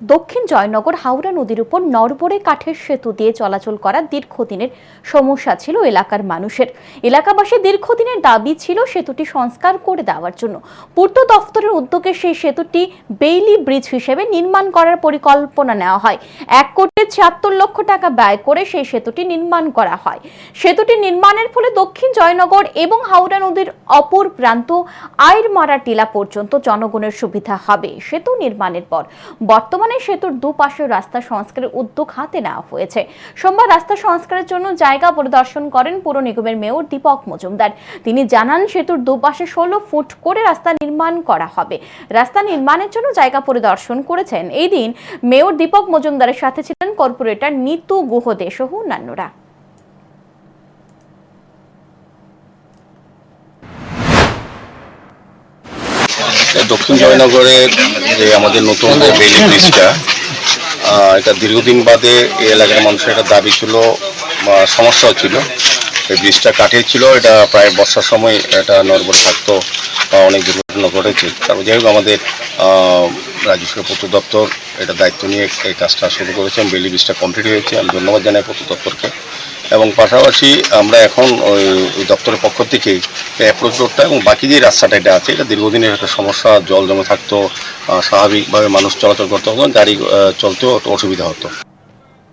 দক্ষিণ জয়নগর হাওড়া নদীর উপর নরবরে কাঠের সেতু দিয়ে চলাচল করা দীর্ঘদিনের সমস্যা ছিল এলাকার মানুষের। এলাকাবাসী দীর্ঘদিনের দাবি ছিল সেতুটি সংস্কার করে দেওয়ার জন্য। পূর্ত দফতরের উদ্যোগে সেই সেতুটি বেইলি ব্রিজ হিসেবে নির্মাণ করার পরিকল্পনা নেওয়া হয়। এক কোটি ছিয়াত্তর লক্ষ টাকা ব্যয় করে সেই সেতুটি নির্মাণ করা হয়। সেতুটি নির্মাণের ফলে দক্ষিণ জয়নগর এবং হাওড়া নদীর অপর প্রান্ত আয়ের মারা টিলা পর্যন্ত জনগণের সুবিধা হবে সেতু নির্মাণের পর। বর্তমানে সেতুর দুপাশে রাস্তা সংস্কারের উদ্যোগ হাতে নেওয়া হয়েছে। সোমবার রাস্তা সংস্কারের জন্য জায়গা পরিদর্শন করেন পুর নিগমের মেয়র দীপক মজুমদার। তিনি জানান, সেতুর দুপাশে ষোলো ফুট করে রাস্তা নির্মাণ করা হবে। রাস্তা নির্মাণের জন্য জায়গা পরিদর্শন করেছেন। এই দিন মেয়র দীপক মজুমদারের সাথে ছিলেন কর্পোরেটর নিতু গুহদে সহ অন্যান্যরা দক্ষিণ জয়নগরের যে আমাদের নতুন যে বেলি ব্রিজটা এটা দীর্ঘদিন বাদে এই এলাকার মানুষের একটা দাবি ছিল, বা সমস্যাও ছিল। এই ব্রিজটা কাঠের ছিল এটা প্রায় বর্ষার সময় এটা নড়বড়ে থাকতো বা অনেক দুর্ঘটনা ঘটেছে। তারপর যাই হোক আমাদের আহ, পত্র দপ্তর এটা দায়িত্ব নিয়ে এই কাজটা শুরু করেছেন বেলি ব্রিজটা কমপ্লিট হয়েছে। আমি ধন্যবাদ জানাই পত্র দপ্তরকে। এবং পাশাপাশি আমরা এখন ওই দপ্তরের পক্ষ থেকে অ্যাপ্রোচ রোডটা এবং বাকি যে রাস্তাটা এটা আছে এটা দীর্ঘদিনের একটা সমস্যা জল জমে থাকতো স্বাভাবিকভাবে মানুষ চলাচল করতে হতো গাড়ি চলতেও অসুবিধা হতো।